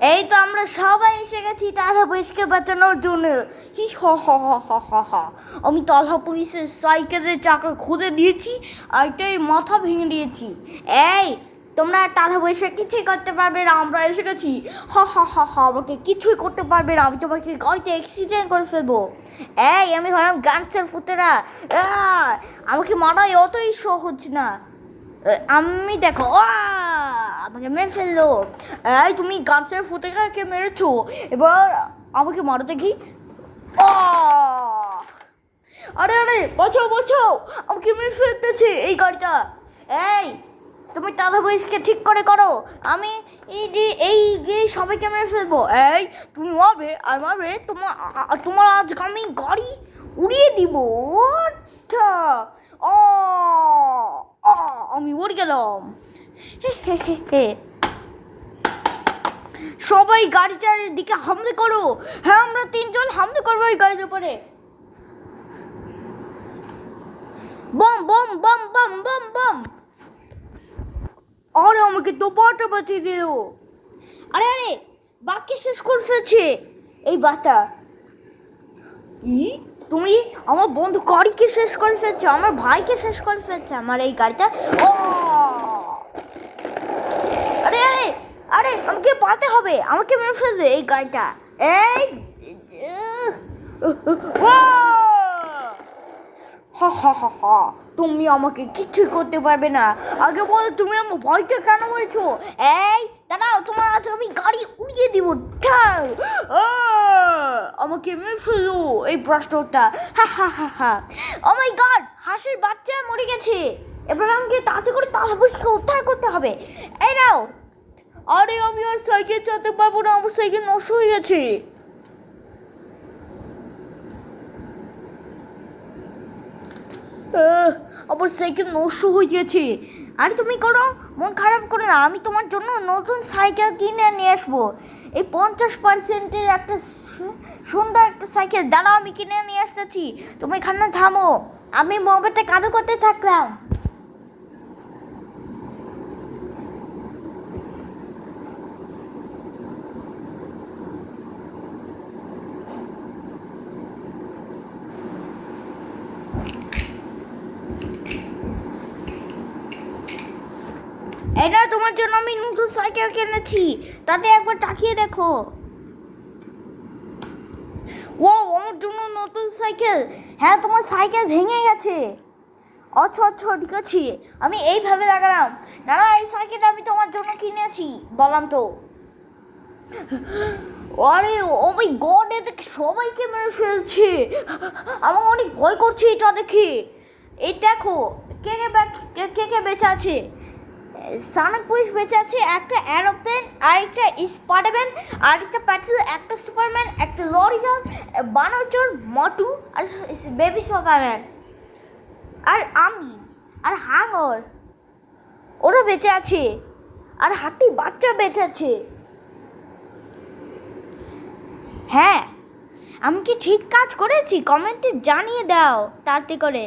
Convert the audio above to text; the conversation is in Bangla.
এই তো আমরা সবাই এসে গেছি তালহা পুলিশকে বাঁচানোর জন্য হি হ হ হ হ হ হ আমি তালহা পুলিশের সাইকেলের চাকা খুঁজে দিয়েছি আর এটাই মাথা ভেঙে দিয়েছি। এই তোমরা তালহা পুলিশে কিছুই করতে পারবে না আমরা এসে গেছি। হ হ হ হ আমাকে কিছুই করতে পারবে না আমি তোমাকে গাড়িতে অ্যাক্সিডেন্ট করে ফেলব। এই আমি হলাম গানসের আহ, আমাকে মারাই অতই সহজ না। আমি দেখো আহ! আমাকে মেরে ফেলল। এই তুমি গাছের ফুটেকাকে মেরেছো? এবার আমাকে মারো দেখি। আহ! আরে আরে বাঁচাও বাঁচাও! আমাকে মেরে ফেলতেছে এই গাড়িটা। এই তুমি টাটা বয়সকে ঠিক করে করো। আমি এই এই সবাইকে মেরে ফেলব। এই তুমি মারবে আর মারবে তোমার তোমার আজকে আমি গাড়ি উড়িয়ে দিব। আচ্ছা। ও আ, আমি উড়ে গেলাম। সবাই গাড়িটার দিকে হামলে করো। হ্যাঁ আমরা তিনজন হামলে করব ওই গাড়ির উপরে। বম বম বম বম বম বম। আরে, আমাকে টোপাটা বাঁচিয়ে দিল। আরে আরে, বাকি শেষ করে ফেলছে। এই বাসটা। তুমি আমার বন্ধু গাড়িকে শেষ করে ফেলছো? আমার ভাইকে শেষ করে ফেলছে? আমার এই গাড়িটা? ও আরে আরে, আমাকে পাতে হবে। আমাকে মেরে ফেলবে এই গাড়িটা। এই হা তুমি আমাকে কিছুই করতে পারবে না। আগে বলো, তুমি আমার ভয়কে কেন মেরেছো? এই, দাঁড়াও, তোমার আজকে আমি গাড়ি উড়িয়ে দিব। ঠাং আহ! আমাকে মেরে ফেলো, এই প্রশ্নটা। হা হা হা হা। ও মাই গড হাঁসের বাচ্চা মরে গেছে। এবার আমাকে তাড়াতাড়ি করে তালা বসকে উদ্ধার করতে হবে। এই নাও আরে আমি আর সাইকেল চালাতে পারব না, আমার সাইকেল নষ্ট হয়ে গেছে। আমার সাইকেল নষ্ট হয়ে গেছে। আরে তুমি করো, মন খারাপ করো না, আমি তোমার জন্য নতুন সাইকেল কিনে নিয়ে আসব। এই পঞ্চাশ পার্সেন্টের একটা সুন্দর একটা সাইকেল, দাঁড়াও, আমি কিনে নিয়ে আসতেছি। তুমি এখানে থামো, আমি মোবাইলটা কাদো করতে থাকলাম। এটা তোমার জন্য আমি নতুন সাইকেল কিনেছি। তাতে একবার তাকিয়ে দেখো। ও আমার জন্য নতুন সাইকেল। হ্যাঁ তোমার সাইকেল ভেঙে গেছে। আচ্ছা আচ্ছা ঠিক আছে। আমি এইভাবে লাগালাম। না না, এই সাইকেল আমি তোমার জন্য কিনেছি, বললাম তো। আরে ও মাই গড এটা সবাইকে মেরে ফেলছে? আমার অনেক ভয় করছে এটা দেখে। এই দেখো, কে কে- কে কে বেঁচে আছে? সানক পুলিশ বেঁচে আছে, একটা অ্যারোপ্লেন, আরেকটা স্পাইডারম্যান, আরেকটা প্যাটেল একটা সুপারম্যান, একটা লরিজাল বানরচোর, মটু, আর বেবি সুপারম্যান। আর আমি, আর হাঙর, ওরা বেঁচে আছে, আর হাতি বাচ্চা বেঁচে আছে। হ্যাঁ আমি কি ঠিক কাজ করেছি? কমেন্টে জানিয়ে দাও, তাড়াতাড়ি করে।